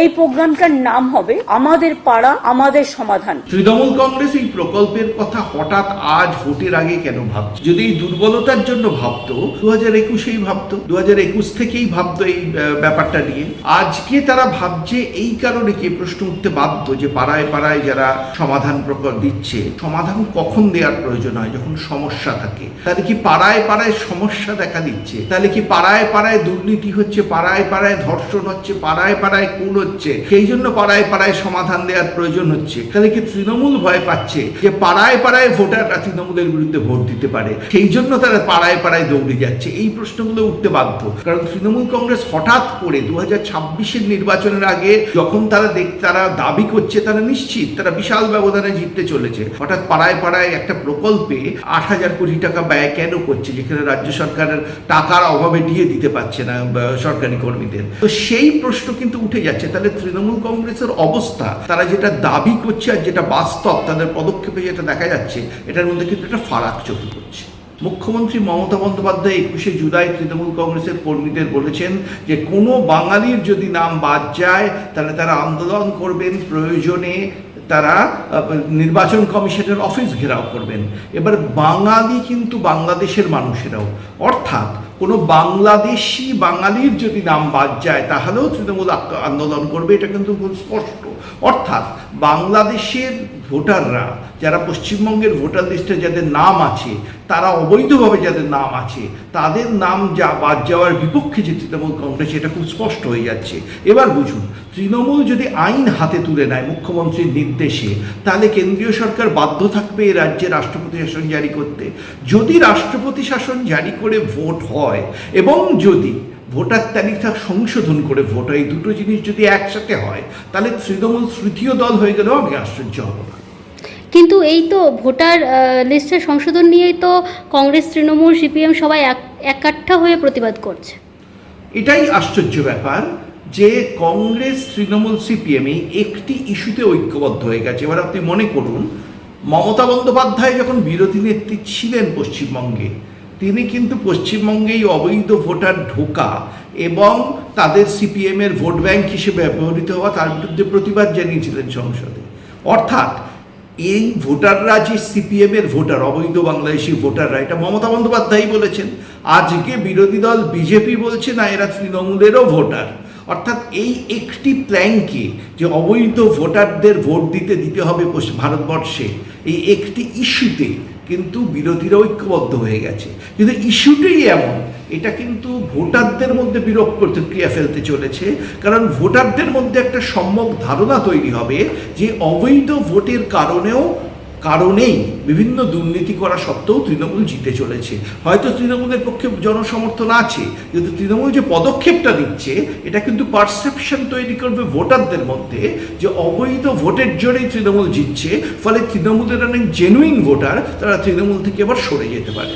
এই প্রোগ্রামটার নাম হবে আমাদের পাড়া, আমাদের সমাধান। তৃণমূল কংগ্রেস এই প্রকল্পের কথা হঠাৎ আজ ভোটের আগে কেন ভাবছে? যদি এই দুর্বলতার জন্য ভাবতো দু হাজার একুশেই ভাবতো দু হাজার একুশ থেকেই ভাবতো এই ব্যাপারটা নিয়ে। আজকে তারা ভাবছে এই কারণে কি প্রশ্ন উঠতে বাধ্য যে পাড়ায় পাড়ায় যারা সমাধান প্রকল্প দিচ্ছে, সমাধান কখন দেওয়ার প্রয়োজন হয় যখন সমস্যা থাকে? তাহলে কি পাড়ায় পাড়ায় সমস্যা দেখা দিচ্ছে? তাহলে কি পাড়ায় পাড়ায় দুর্নীতি হচ্ছে, পাড়ায় পাড়ায় ধর্ষণ হচ্ছে, পাড়ায় পাড়ায় খুন হচ্ছে সেই জন্য পাড়ায় পাড়ায় সমাধান দেওয়ার প্রয়োজন হচ্ছে। তাহলে কি তৃণমূল ভয় পাচ্ছে যে পাড়ায় পাড়ায় ভোটাররা তৃণমূলের বিরুদ্ধে ভোট দিতে পারে। সেই জন্য তারা পাড়ায় পাড়ায় দৌড়ে যাচ্ছে। এই প্রশ্নগুলো উঠতে বাধ্য। কারণ তৃণমূল কংগ্রেস হঠাৎ করে দু হাজার নির্বাচনের আগে যখন তারা দেখ, তারা দাবি করছে, তারা নিশ্চিত, তারা বিশাল ব্যবধানে জিততে চলেছে। হঠাৎ পাড়ায় পাড়ায় একটা প্রকল্পে আট হাজার কোটি টাকা ব্যয় কেন করছে, যেখানে রাজ্য সরকারের টাকার অভাবে দিয়ে দিতে পারছে না সরকারি কর্মীদের? তো সেই প্রশ্ন কিন্তু উঠে যাচ্ছে। তাহলে তৃণমূল কংগ্রেসের অবস্থা, তারা যেটা দাবি করছে আর যেটা বাস্তব, তাদের পদক্ষেপে যেটা দেখা যাচ্ছে, এটার মধ্যে কিন্তু একটা ফারাক চোখে পড়ছে। মুখ্যমন্ত্রী মমতা বন্দ্যোপাধ্যায় একুশে জুলাই তৃণমূল কংগ্রেসের কর্মীদের বলেছেন যে, কোনো বাঙালির যদি নাম বাদ যায়, তাহলে তারা আন্দোলন করবেন প্রয়োজনে তারা নির্বাচন কমিশনের অফিস ঘেরাও করবেন। এবার বাঙালি কিন্তু বাংলাদেশের মানুষেরাও। অর্থাৎ কোনো বাংলাদেশি বাঙালির যদি নাম বাদ যায়, তাহলেও তৃণমূল আন্দোলন করবে, এটা কিন্তু খুব স্পষ্ট। অর্থাৎ বাংলাদেশের ভোটাররা, যারা পশ্চিমবঙ্গের ভোটার লিস্টে যাদের নাম আছে, তারা অবৈধভাবে যাদের নাম আছে, তাদের নাম যা বাদ যাওয়ার বিপক্ষে যে তৃণমূল কংগ্রেস, এটা খুব স্পষ্ট হয়ে যাচ্ছে। এবার বুঝুন, তৃণমূল যদি আইন হাতে তুলে নেয় মুখ্যমন্ত্রীর নির্দেশে, তাহলে কেন্দ্রীয় সরকার বাধ্য থাকবে এই রাজ্যে রাষ্ট্রপতি শাসন জারি করতে। যদি রাষ্ট্রপতি শাসন জারি করে ভোট হয়, এবং যদি ভোটার তালিকা সংশোধন করে ভোট এই দুটো জিনিস যদি একসাথে হয় তাহলে তৃণমূল তৃতীয় দল হয়ে গেলেও আমি আশ্চর্য হব না। কিন্তু এই তো ভোটার লিস্টের সংশোধন নিয়েই তো কংগ্রেস তৃণমূল সিপিএম সবাই এক একাট্টা হয়ে প্রতিবাদ করছে। এটাই আশ্চর্য ব্যাপার যে কংগ্রেস তৃণমূল সিপিএম একটি ইস্যুতে ঐক্যবদ্ধ হয়ে গেছে। এবার আপনি মনে করুন মমতা বন্দ্যোপাধ্যায় যখন বিরোধী নেত্রী ছিলেন পশ্চিমবঙ্গে তিনি কিন্তু পশ্চিমবঙ্গে এই অবৈধ ভোটার ঢোকা এবং তাদের সিপিএম এর ভোট ব্যাংক হিসেবে ব্যবহৃত হওয়া তার বিরুদ্ধে প্রতিবাদ জানিয়েছিলেন সংসদে। অর্থাৎ এই ভোটাররা যে সিপিএম এর ভোটার, অবৈধ বাংলাদেশি ভোটাররা, এটা মমতা বন্দ্যোপাধ্যায় বলেছেন। আজকে বিরোধী দল বিজেপি বলছে, না, এরা তৃণমূলেরও ভোটার। অর্থাৎ এই একটি প্ল্যানকে যে অবৈধ ভোটারদের ভোট দিতে দিতে হবে ভারতবর্ষে, এই একটি ইস্যুতে কিন্তু বিরোধীরা ঐক্যবদ্ধ হয়ে গেছে। কিন্তু ইস্যুটাই এমন, এটা কিন্তু ভোটারদের মধ্যে বিরূপ প্রতিক্রিয়া ফেলতে চলেছে, কারণ ভোটারদের মধ্যে একটা সম্যক ধারণা তৈরি হবে যে অবৈধ ভোটের কারণেও কারণেই বিভিন্ন দুর্নীতি করা সত্ত্বেও তৃণমূল জিতে চলেছে। হয়তো তৃণমূলের পক্ষে জনসমর্থন আছে, কিন্তু তৃণমূল যে পদক্ষেপটা দিচ্ছে এটা কিন্তু পারসেপশন তৈরি করবে ভোটারদের মধ্যে যে অবৈধ ভোটের জোরেই তৃণমূল জিতছে, ফলে তৃণমূলের অনেক জেনুইন ভোটার, তারা তৃণমূল থেকে আবার সরে যেতে পারে।